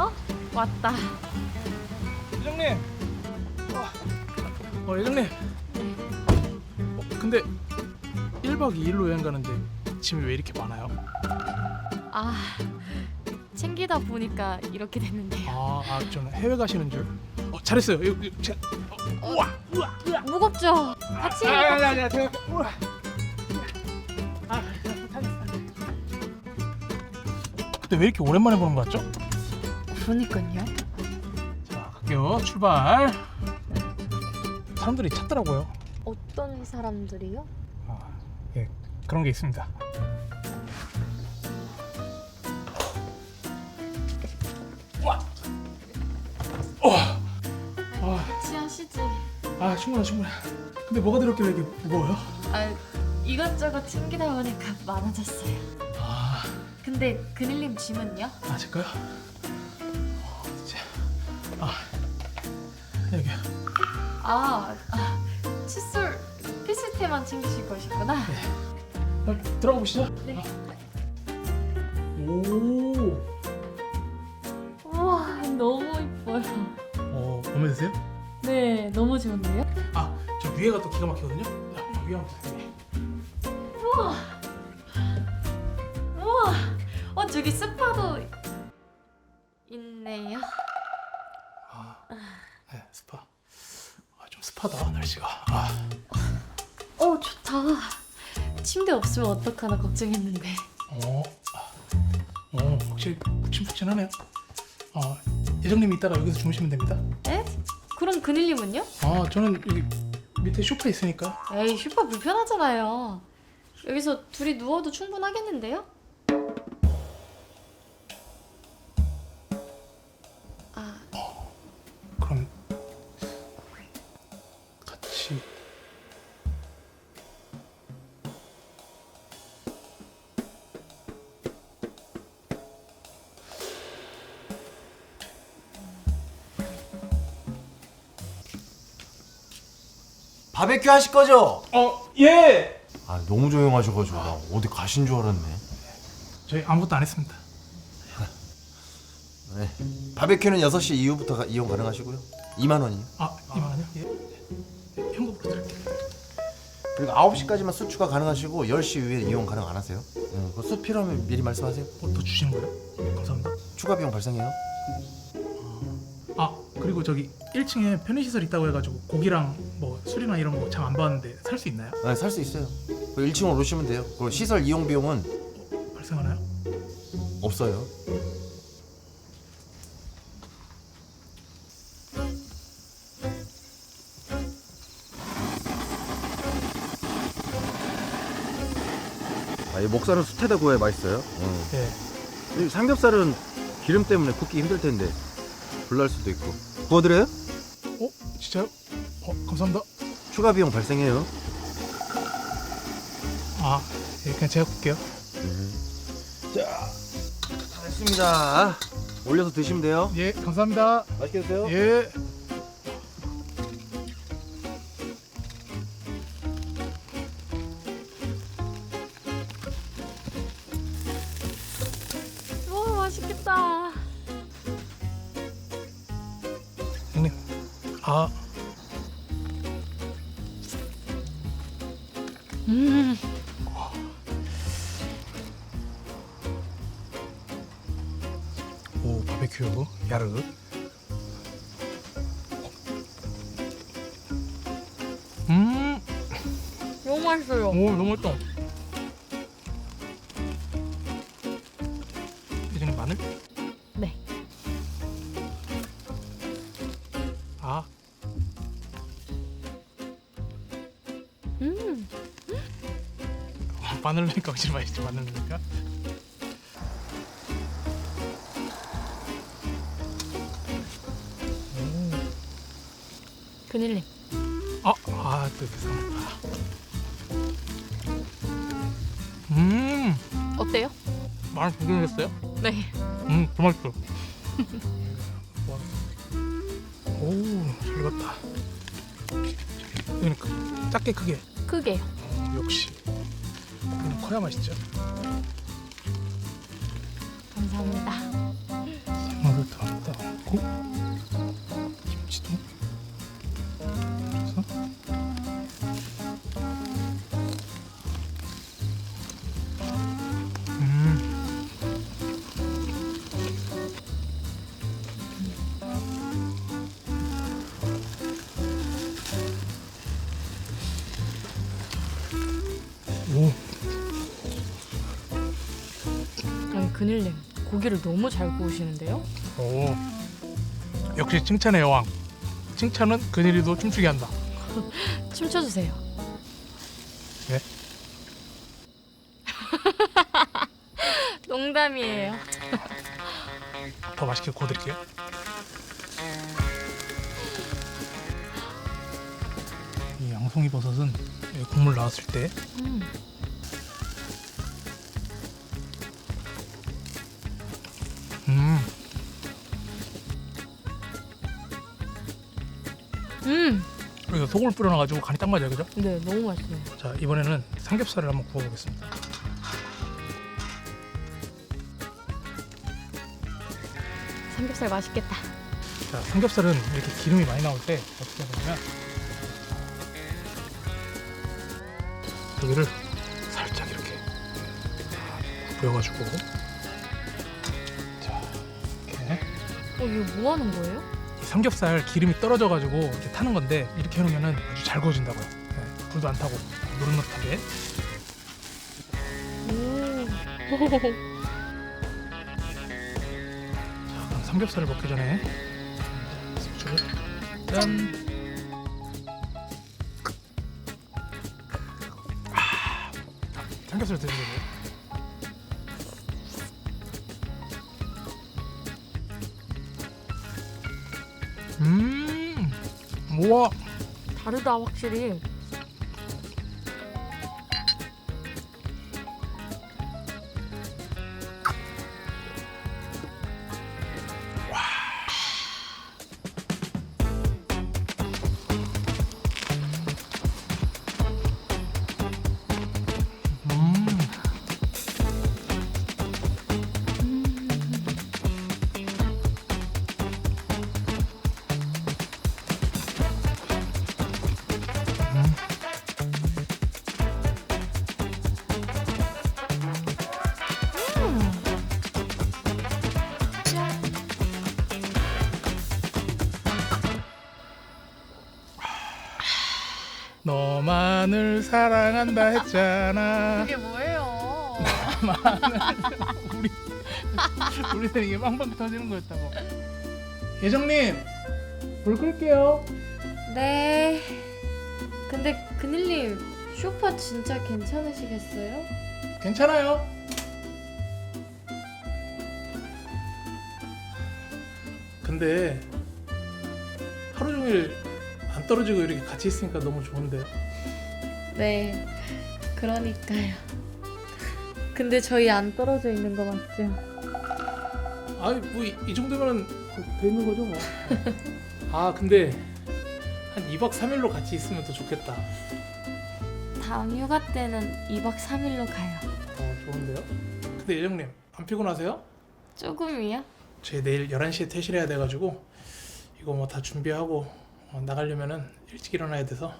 어? 왔다. 회장님. 어, 어 회장님. 어, 근데 1박 2일로 여행 가는데 짐이 왜 이렇게 많아요? 아, 챙기다 보니까 이렇게 됐는데요. 아, 아 저는 해외 가시는 줄. 어, 잘했어요. 이거, 이거 제, 어, 우와, 우와, 우와. 무겁죠? 같이. 아, 아, 아, 아, 제가 우와. 아. 근데 왜 이렇게 오랜만에 보는 거 같죠? 그러니까요. 자, 갈게요. 출발. 사람들이 찾더라고요. 어떤 사람들이요? 아, 예, 그런 게 있습니다. 와, 어, 아, 같이 하시지. 아 충분해 충분해. 근데 뭐가 왜 이렇게 무거워요? 아, 이것저것 챙기다 보니까 많아졌어요. 아, 근데 그닐님 짐은요? 아 제가요? 어, 아, 여기. 아, 아 칫솔 필수템만 챙기실 것이구나. 아, 들어가 보시죠. 네. 오, 우와, 너무 이뻐요. 어, 마음에 드세요? 네, 너무 좋은데요? 아, 저 위에가 또 기가 막히거든요. 자, 저 위에 한번 보세요. 우와, 우와, 어 저기 스파도 있네요. 아, 네, 스파. 아, 좀 습하다 날씨가. 아, 어 좋다. 침대 없으면 어떡하나 걱정했는데. 어, 아, 어, 확실히 푹신푹신하네요. 아, 예정님이 이따가 여기서 주무시면 됩니다. 에? 그럼 그닐님은요? 아, 저는 여기 밑에 소파 있으니까. 에이 슈퍼 불편하잖아요. 여기서 둘이 누워도 충분하겠는데요? 바베큐 하실 거죠? 어, 예. 아 너무 조용하셔가지고 나 어디 가신 줄 알았네. 저희 아무것도 안 했습니다. 네. 바베큐는 6시 이후부터 가- 이용 가능하시고요. 2만 원이요. 아, 이만하냐? 예. 네, 현금으로 드릴게요. 그리고 9시까지만 수추가 가능하시고 10시 이후에 이용 가능 안 하세요. 네, 그수 필요하면 미리 말씀하세요. 어, 더 주시는 거예요? 감사합니다. 추가 비용 발생해요. 아, 그리고 저기 1층에 편의시설 있다고 해가지고 고기랑 뭐 술이나 이런 거 참 안 봤는데 살 수 있나요? 네, 살 수 있어요. 그 1층으로 오시면 돼요. 그리고 시설 이용 비용은 발생하나요? 없어요. 아, 이 목살은 숯에다 구워야 맛있어요. 예. 이 삼겹살은 기름 때문에 굽기 힘들 텐데 불날 수도 있고. 구워드려요? 어, 진짜요? 어, 감사합니다. 추가 비용 발생해요. 아, 예, 그냥 제가 볼게요. 다 됐습니다. 올려서 드시면 돼요. 예, 감사합니다. 맛있게 드세요. 예. 우와 맛있겠다. 형님. 아, 오, 바베큐, 야르. 음, 너무 맛있어요. 오, 너무 맛있다. 이제는 마늘? 네. 아, 음, 마늘 넣으니까 확실히 맛있지, 마늘 넣으니까. 그닐님. 아, 아, 또 죄송합니다. 음, 어때요? 많이 구경했어요? 네. 음, 더 맛있어. 오, 잘 익었다. 그러니까 작게 크게. 크게요. 역시. 그냥 커야 맛있죠. 감사합니다. 좋다. 넣고 김 그닐님 고기를 너무 잘 구우시는데요? 오, 역시 칭찬의 여왕. 칭찬은 그늘이도 춤추게 한다. 춤춰주세요. 네? 농담이에요. 더 맛있게 구워드릴게요. 이 양송이 버섯은 이 국물 나왔을 때 음. 음, 음. 그래서 소금을 뿌려놔가지고 간이 딱 맞아요, 그죠? 네 너무 맛있어요. 자 이번에는 삼겹살을 한번 구워보겠습니다. 삼겹살 맛있겠다. 자 삼겹살은 이렇게 기름이 많이 나올 때 어떻게 하냐면 여기를 살짝 이렇게 부여가지고 어 이거 뭐 하는 거예요? 이 삼겹살 기름이 떨어져가지고 이렇게 타는 건데 이렇게 해놓으면 아주 잘 구워진다고요. 네, 불도 안 타고 노릇노릇하게. 오. 자 그럼 삼겹살을 먹기 전에 숙주를 짠. 아, 삼겹살 드시는 거예요. 우와, 다르다 확실히. 너만을 사랑한다 했잖아. 이게 뭐예요? 우리 우리는 이게 빵빵 터지는 거였다고. 예정님 불 끌게요. 네. 근데 그닐님 쇼파 진짜 괜찮으시겠어요? 괜찮아요. 근데 하루 종일 안 떨어지고 이렇게 같이 있으니까 너무 좋은데. 네. 그러니까요. 근데 저희 안 떨어져 있는 거 맞죠? 아이 뭐이 정도면 돼 있는 거죠 뭐. 아 근데 한 2박 3일로 같이 있으면 더 좋겠다. 다음 휴가 때는 2박 3일로 가요. 어 좋은데요? 근데 예정님 안 피곤하세요? 조금이요? 제 내일 11시에 퇴실해야 돼가지고 이거 뭐 다 준비하고 어, 나가려면은 일찍 일어나야 돼서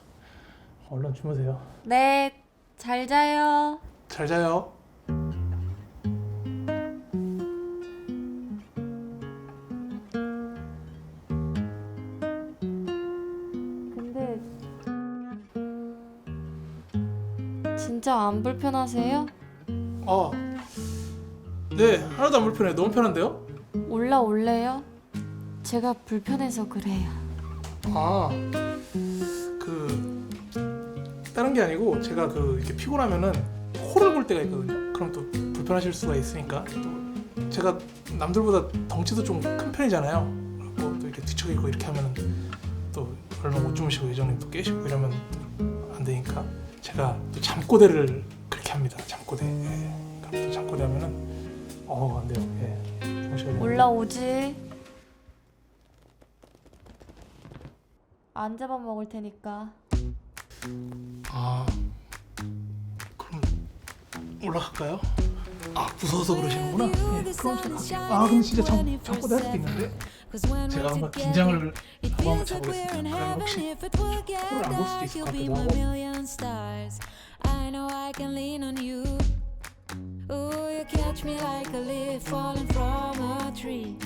얼른 주무세요. 네. 잘 자요. 잘 자요. 근데 진짜 안 불편하세요? 아, 네 하나도 안 불편해. 너무 편한데요? 올라올래요? 제가 불편해서 그래요. 아, 그 다른 게 아니고 제가 그 이렇게 피곤하면은 코를 골 때가 있거든요. 그럼 또 불편하실 수가 있으니까 또 제가 남들보다 덩치도 좀 큰 편이잖아요. 그리고 또 이렇게 뒤척 있고 이렇게 하면은 또 얼마 못 주무시고 예정님 또 깨시고 이러면 안 되니까 제가 또 잠꼬대를 그렇게 합니다. 잠꼬대. 예. 그럼 또 잠꼬대 하면은 어안 돼요. 예. 주무셔야 돼요. 올라오지. 안 잡아 먹을 테니까. 아 그럼 올라갈까요? 아 무서워서 그러시는구나. 예, 그럼 제가. 아 근데 진짜 잠 잠꼬대 할 수도 있는데 제가 한번 긴장을 한번 잡아보겠습니다. 그러면 혹시 코를 안볼 수도 있을 것 같기도 하고. I know I can lean on you. Ooh, you catch me like a leaf falling from a tree.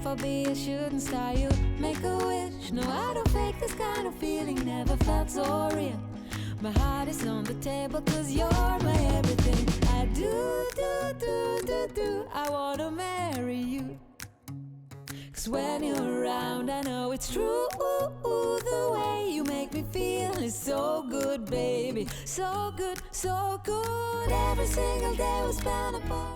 If I be a shooting star, you make a wish. No, I don't fake this kind of feeling, never felt so real. My heart is on the table, cause you're my everything. I do, do, do, do, do. I wanna marry you. Cause when you're around, I know it's true. Ooh, ooh, The way you make me feel is so good, baby. So good, so good. Every single day we spend apart.